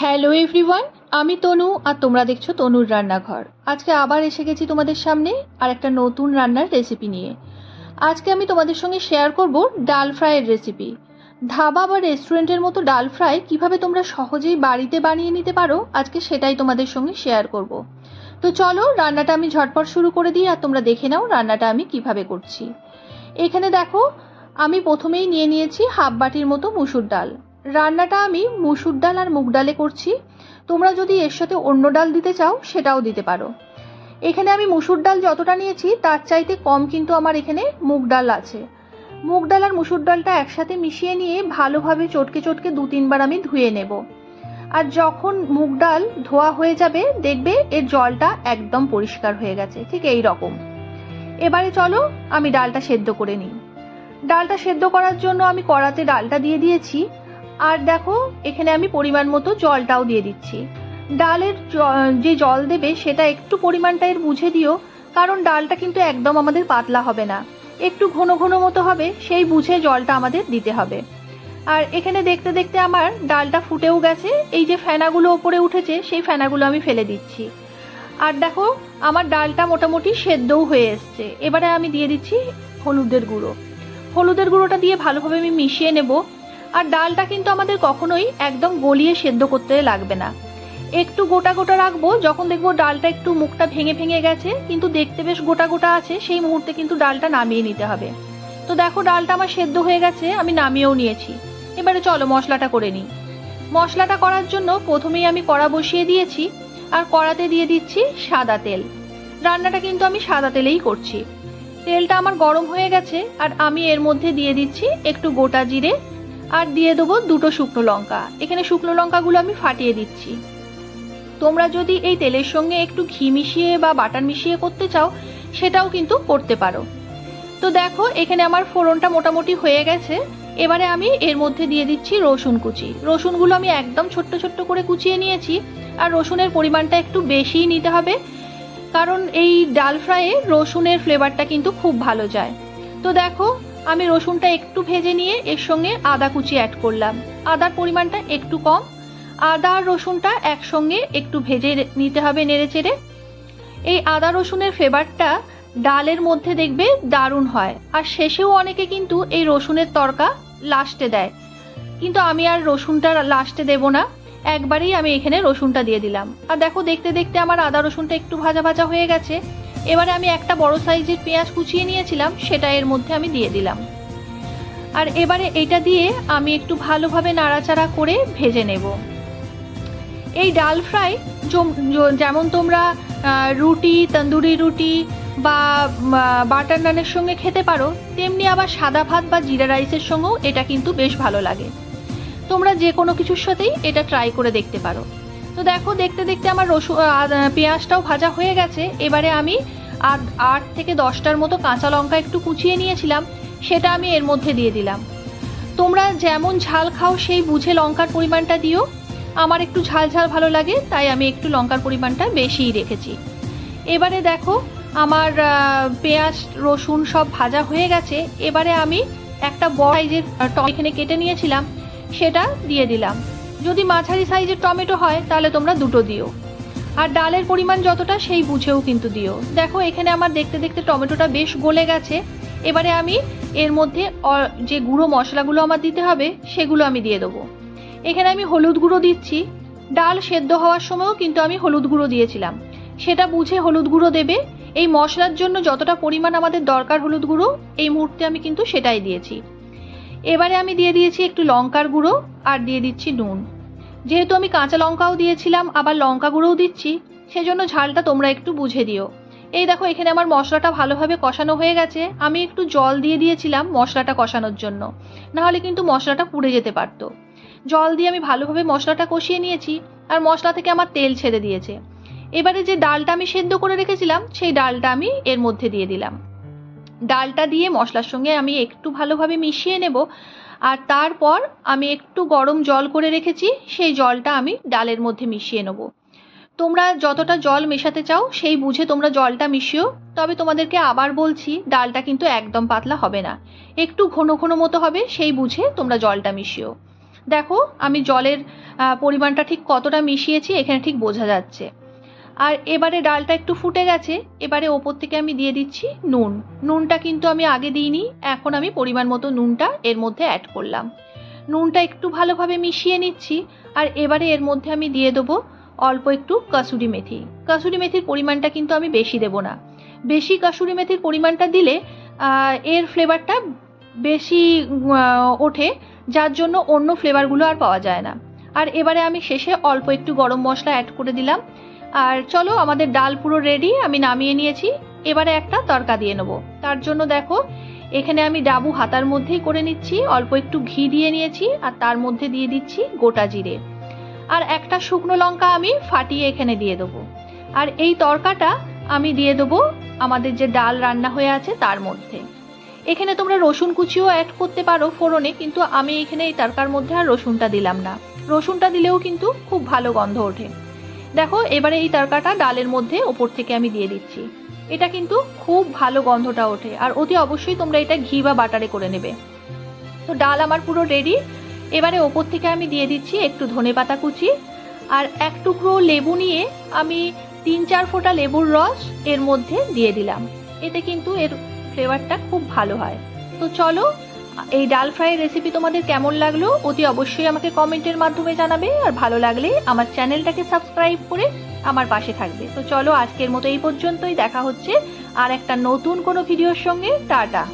Hello everyone আমি তনু আর তোমরা দেখছ তনুর রান্নাঘর। আজকে আবার এসে গেছি তোমাদের সামনে আর একটা নতুন রান্নার রেসিপি নিয়ে। আজকে আমি তোমাদের সঙ্গে শেয়ার করব ডাল ফ্রাইয়ের রেসিপি ধাবা বা রেস্টুরেন্টের মতো ডাল ফ্রাই কীভাবে তোমরা সহজেই বাড়িতে বানিয়ে নিতে পারো, আজকে সেটাই তোমাদের সঙ্গে শেয়ার করব। তো চলো, রান্নাটা আমি ঝটপট শুরু করে দিই আর তোমরা দেখে নাও রান্নাটা আমি কীভাবে করছি। এখানে দেখো, আমি প্রথমেই নিয়ে নিয়েছি হাফ বাটির মতো মুসুর ডাল। রান্নাটা আমি মুসুর ডাল আর মুগ ডালে করছি। তোমরা যদি এর সাথে অন্য ডাল দিতে চাও, সেটাও দিতে পারো। এখানে আমি মুসুর ডাল যতটা নিয়েছি, তার চাইতে কম কিন্তু আমার এখানে মুগ ডাল আছে। মুগ ডাল আর মুসুর ডালটা একসাথে মিশিয়ে নিয়ে ভালোভাবে চটকে চটকে দু তিনবার আমি ধুয়ে নেব। আর যখন মুগ ডাল ধোয়া হয়ে যাবে, দেখবে এর জলটা একদম পরিষ্কার হয়ে গেছে, ঠিক এই রকম। এবারে চলো, আমি ডালটা সেদ্ধ করে নিই। ডালটা সেদ্ধ করার জন্য আমি কড়াতে ডালটা দিয়ে দিয়েছি। আর দেখো, এখানে আমি পরিমাণ মতো জলটাও দিয়ে দিচ্ছি। ডালের যে জল দেবে সেটা একটু পরিমাণটা এর বুঝে দিও, কারণ ডালটা কিন্তু একদম আমাদের পাতলা হবে না। একটু ঘন ঘন মতো হবে, সেই বুঝে জলটা আমাদের দিতে হবে। আর এখানে দেখতে দেখতে আমার ডালটা ফুটেও গেছে, এই যে ফেনাগুলো ওপরে উঠেছে, সেই ফেনাগুলো আমি ফেলে দিচ্ছি। আর দেখো, আমার ডালটা মোটামুটি সেদ্ধও হয়ে এসছে। এবারে আমি দিয়ে দিচ্ছি হলুদের গুঁড়ো। হলুদের গুঁড়োটা দিয়ে ভালোভাবে আমি মিশিয়ে নেব। আর ডালটা কিন্তু আমাদের কখনোই একদম গলিয়ে সেদ্ধ করতে লাগবে না। একটু গোটা গোটা রাখব, যখন দেখব ডালটা একটু মুখটা ভেঙে ভেঙে গেছে, কিন্তু দেখতে বেশ গোটা গোটা আছে, সেই মুহূর্তে কিন্তু ডালটা নামিয়ে নিতে হবে। তো দেখো ডালটা আমার সেদ্ধ হয়ে গেছে, আমি নামিয়েও নিয়েছি। এবারে চলো মশলাটা করে নিই। মশলাটা করার জন্য প্রথমেই আমি কড়া বসিয়ে দিয়েছি, আর কড়াতে দিয়ে দিচ্ছি সাদা তেল। রান্নাটা কিন্তু আমি সাদা তেলেই করছি। তেলটা আমার গরম হয়ে গেছে, আর আমি এর মধ্যে দিয়ে দিচ্ছি একটু গোটা জিরে আর দিয়ে দেবো দুটো শুকনো লঙ্কা। এখানে শুকনো লঙ্কাগুলো আমি ফাটিয়ে দিচ্ছি। তোমরা যদি এই তেলের সঙ্গে একটু ঘি মিশিয়ে বা বাটার মিশিয়ে করতে চাও, সেটাও কিন্তু করতে পারো। তো দেখো, এখানে আমার ফোড়নটা মোটামুটি হয়ে গেছে। এবারে আমি এর মধ্যে দিয়ে দিচ্ছি রসুন কুচি। রসুনগুলো আমি একদম ছোট্ট ছোট্ট করে কুচিয়ে নিয়েছি। আর রসুনের পরিমাণটা একটু বেশিই নিতে হবে। কারণ এই ডাল ফ্রাইয়ে রসুনের ফ্লেভারটা কিন্তু খুব ভালো যায়। তো দেখো আমি রসুনটা একটু ভেজে নিয়ে এর সঙ্গে আদা কুচি অ্যাড করলাম। আদার পরিমাণটা একটু কম। আদা আর রসুনটা একসঙ্গে একটু ভেজে নিতে হবে নেড়ে চেড়ে এই আদা রসুনের ফ্লেভারটা ডালের মধ্যে দেখবে দারুণ হয়। আর শেষেও অনেকে কিন্তু এই রসুনের তরকা লাস্টে দেয়। কিন্তু আমি আর রসুনটা লাস্টে দেব না। একবারেই আমি এখানে রসুনটা দিয়ে দিলাম। আর দেখো, দেখতে দেখতে আমার আদা রসুনটা একটু ভাজা ভাজা হয়ে গেছে। এবারে আমি একটা বড় সাইজের পেঁয়াজ কুচিয়ে নিয়েছিলাম, সেটা এর মধ্যে আমি দিয়ে দিলাম। আর এবারে এটা দিয়ে আমি একটু ভালোভাবে নাড়াচাড়া করে ভেজে নেব। এই ডাল ফ্রাই যেমন তোমরা রুটি, তন্দুরি রুটি বা বাটার নানের সঙ্গে খেতে পারো, তেমনি আবার সাদা ভাত বা জিরা রাইসের সঙ্গেও এটা কিন্তু বেশ ভালো লাগে। তোমরা যে কোনো কিছুর সাথেই এটা ট্রাই করে দেখতে পারো। তো দেখো, দেখতে দেখতে আমার রসুন পেঁয়াজটাও ভাজা হয়ে গেছে। এবারে আমি আট আট থেকে দশটার মতো কাঁচা লঙ্কা একটু কুচিয়ে নিয়েছিলাম, সেটা আমি এর মধ্যে দিয়ে দিলাম। তোমরা যেমন ঝাল খাও, সেই বুঝে লঙ্কার পরিমাণটা দিও। আমার একটু ঝাল ঝাল ভালো লাগে, তাই আমি একটু লঙ্কার পরিমাণটা বেশিই রেখেছি। এবারে দেখো, আমার পেঁয়াজ, রসুন সব ভাজা হয়ে গেছে। এবারে আমি একটা বড় সাইজের এখানে কেটে নিয়েছিলাম, সেটা দিয়ে দিলাম। যদি মাঝারি সাইজের টমেটো হয়, তাহলে তোমরা দুটো দিও। আর ডালের পরিমাণ যতটা, সেই বুঝেও কিন্তু দিও। দেখো, এখানে আমার দেখতে দেখতে টমেটোটা বেশ গলে গেছে। এবারে আমি এর মধ্যে যে গুঁড়ো মশলাগুলো আমার দিতে হবে, সেগুলো আমি দিয়ে দেবো। এখানে আমি হলুদ গুঁড়ো দিচ্ছি। ডাল সেদ্ধ হওয়ার সময়ও কিন্তু আমি হলুদ গুঁড়ো দিয়েছিলাম। সেটা বুঝে হলুদ গুঁড়ো দেবে। এই মশলার জন্য যতটা পরিমাণ আমাদের দরকার হলুদ গুঁড়ো, এই মুহূর্তে আমি কিন্তু সেটাই দিয়েছি। এবারে আমি দিয়ে দিয়েছি একটু লঙ্কার গুঁড়ো আর দিয়ে দিচ্ছি নুন। যেহেতু আমি কাঁচা লঙ্কাও দিয়েছিলাম, আবার লঙ্কা গুঁড়োও দিচ্ছি, সেজন্য ঝালটা তোমরা একটু বুঝে দিও। এই দেখো, এখানে আমার মশলাটা ভালোভাবে কষানো হয়ে গেছে। আমি একটু জল দিয়ে দিয়েছিলাম মশলাটা কষানোর জন্য। নাহলে কিন্তু মশলাটা পুড়ে যেতে পারতো। জল দিয়ে আমি ভালোভাবে মশলাটা কষিয়ে নিয়েছি আর মশলা থেকে আমার তেল ছেড়ে দিয়েছে। এবারে যে ডালটা আমি সেদ্ধ করে রেখেছিলাম, সেই ডালটা আমি এর মধ্যে দিয়ে দিলাম। ডালটা দিয়ে মশলার সঙ্গে আমি একটু ভালোভাবে মিশিয়ে নেব। আর তারপর আমি একটু গরম জল করে রেখেছি, সেই জলটা আমি ডালের মধ্যে মিশিয়ে নেব। তোমরা যতটা জল মেশাতে চাও, সেই বুঝে তোমরা জলটা মিশিও। তবে তোমাদেরকে আবার বলছি, ডালটা কিন্তু একদম পাতলা হবে না। একটু ঘন ঘন মতো হবে, সেই বুঝে তোমরা জলটা মিশিও। দেখো, আমি জলের পরিমাণটা ঠিক কতটা মিশিয়েছি, এখানে ঠিক বোঝা যাচ্ছে। আর এবারে ডালটা একটু ফুটে গেছে, এবারে ওপর থেকে আমি দিয়ে দিচ্ছি নুন। নুনটা কিন্তু আমি আগে দিইনি, এখন আমি পরিমাণ মতো নুনটা এর মধ্যে অ্যাড করলাম। নুনটা একটু ভালোভাবে মিশিয়ে নিচ্ছি, আর এবারে এর মধ্যে আমি দিয়ে দেবো অল্প একটু কাসুরি মেথি। কাসুরি মেথির পরিমাণটা কিন্তু আমি বেশি দেব না। বেশি কাসুরি মেথির পরিমাণটা দিলে এর ফ্লেভারটা বেশি ওঠে, যার জন্য অন্য ফ্লেভারগুলো আর পাওয়া যায় না। আর এবারে আমি শেষে অল্প একটু গরম মশলা অ্যাড করে দিলাম। আর চলো আমাদের ডাল পুরো রেডি আমি নামিয়ে নিয়েছি। এবারে একটা তরকা দিয়ে নেব। তার জন্য দেখো, এখানে আমি ডাবু হাতার মধ্যেই করে নিচ্ছি, অল্প একটু ঘি দিয়ে নিয়েছি, আর তার মধ্যে দিয়ে দিচ্ছি গোটা জিরে। আর একটা শুকনো লঙ্কা আমি ফাটিয়ে এখানে দিয়ে দেবো। আর এই তরকাটা আমি দিয়ে দেবো আমাদের যে ডাল রান্না হয়ে আছে তার মধ্যে। এখানে তোমরা রসুন কুচিও অ্যাড করতে পারো ফোড়নে, কিন্তু আমি এখানে এই তরকার মধ্যে আর রসুনটা দিলাম না। রসুনটা দিলেও কিন্তু খুব ভালো গন্ধ ওঠে। দেখো, এবারে এই তরকাটা ডালের মধ্যে ওপর থেকে আমি দিয়ে দিচ্ছি। এটা কিন্তু খুব ভালো গন্ধটা ওঠে, আর অতি অবশ্যই তোমরা এটা ঘি বা বাটারে করে নেবে। তো ডাল আমার পুরো রেডি এবারে ওপর থেকে আমি দিয়ে দিচ্ছি একটু ধনে পাতা কুচি, আর এক টুকরো লেবু নিয়ে আমি তিন চার ফোঁটা লেবুর রস এর মধ্যে দিয়ে দিলাম। এতে কিন্তু এর ফ্লেভারটা খুব ভালো হয়। তো চলো এই ডাল ফ্রাইয়ের রেসিপি তোমাদের কেমন লাগল অতি অবশ্যই আমাকে কমেন্টের মাধ্যমে জানাবে, আর ভালো লাগলে আমার চ্যানেলটাকে সাবস্ক্রাইব করে আমার পাশে থাকবে। তো চলো আজকের মতো এই পর্যন্তই, দেখা হচ্ছে আর একটা নতুন কোনো ভিডিওর সঙ্গে। টাটা।